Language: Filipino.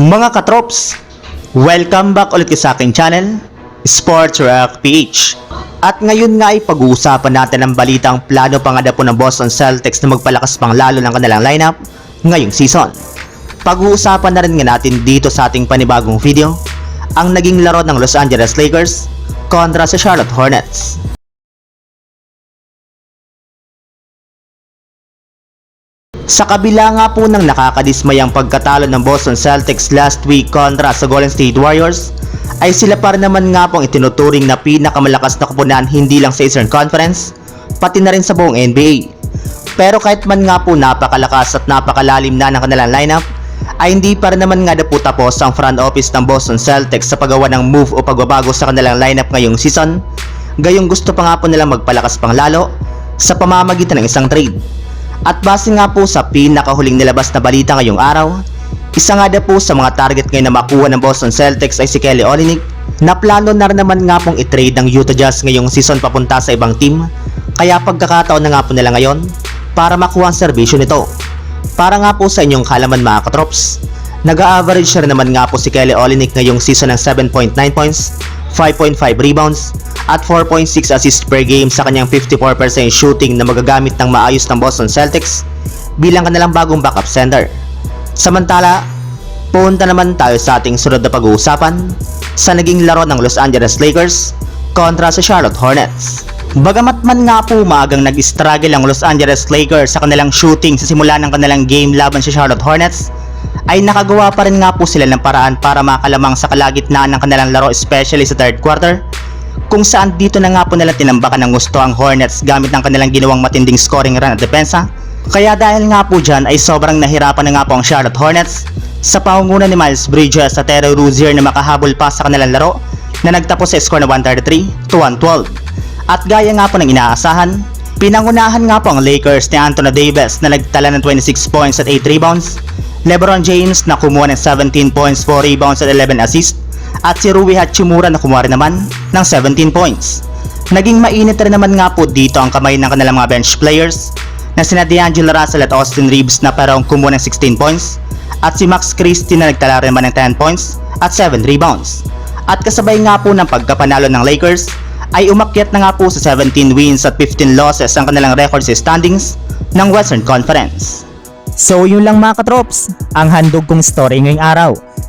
Mga katrops, welcome back ulit sa aking channel, Sports Rock PH. At ngayon nga ay pag-uusapan natin ang balitang plano pa nga na po ng Boston Celtics na magpalakas pang lalo ng kanilang lineup ngayong season. Pag-uusapan na rin nga natin dito sa ating panibagong video ang naging laro ng Los Angeles Lakers kontra sa Charlotte Hornets. Sa kabila nga po ng nakakadismayang pagkatalo ng Boston Celtics last week kontra sa Golden State Warriors, ay sila pa rin naman nga pong itinuturing na pinakamalakas na kupunan hindi lang sa Eastern Conference, pati na rin sa buong NBA. Pero kahit man nga po napakalakas at napakalalim na ng kanilang lineup, ay hindi pa rin naman nga na po tapos ang front office ng Boston Celtics sa paggawa ng move o pagbabago sa kanilang lineup ngayong season. Gayong gusto pa nga po nilang magpalakas pang lalo sa pamamagitan ng isang trade. At base nga po sa pinakahuling nilabas na balita ngayong araw, isa nga daw po sa mga target ngayon na makuha ng Boston Celtics ay si Kelly Olynyk na plano na naman nga pong i-trade ng Utah Jazz ngayong season papunta sa ibang team kaya pagkakataon na nga po nila ngayon para makuha ang serbisyo nito. Para nga po sa inyong kalaman mga katrops, nag-average na rin naman nga po si Kelly Olynyk ngayong season ng 7.9 points, 5.5 rebounds, at 4.6 assists per game sa kanyang 54% shooting na magagamit ng maayos ng Boston Celtics bilang kanilang bagong backup center. Samantala, punta naman tayo sa ating sunod na pag-uusapan sa naging laro ng Los Angeles Lakers kontra sa Charlotte Hornets. Bagamat man nga po maagang nag-struggle ang Los Angeles Lakers sa kanilang shooting sa simula ng kanilang game laban sa Charlotte Hornets, ay nakagawa pa rin nga po sila ng paraan para makalamang sa kalagitnaan ng kanilang laro especially sa third quarter kung saan dito na nga po nila tinambakan ng gusto ang Hornets gamit ng kanilang ginawang matinding scoring run at depensa. Kaya dahil nga po dyan ay sobrang nahirapan na nga po ang Charlotte Hornets sa pangunguna ni Miles Bridges at Terry Rozier na makahabol pa sa kanilang laro na nagtapos sa score na 133 to 112. At gaya nga po ng inaasahan, pinangunahan nga po ang Lakers ni Anthony Davis na nagtala ng 26 points at 8 rebounds, LeBron James na kumuha ng 17 points, 4 rebounds at 11 assists, at si Rui Hachimura na kumuha rin naman ng 17 points. Naging mainit rin naman nga po dito ang kamay ng kanilang mga bench players na sina D'Angelo Russell at Austin Reeves na parang kumuha ng 16 points at si Max Christie na nagtala rin naman ng 10 points at 7 rebounds. At kasabay nga po ng pagkapanalo ng Lakers ay umakyat na nga po sa 17 wins at 15 losses ang kanilang record sa standings ng Western Conference. So yun lang mga katrops, ang handog kong story ngayong araw.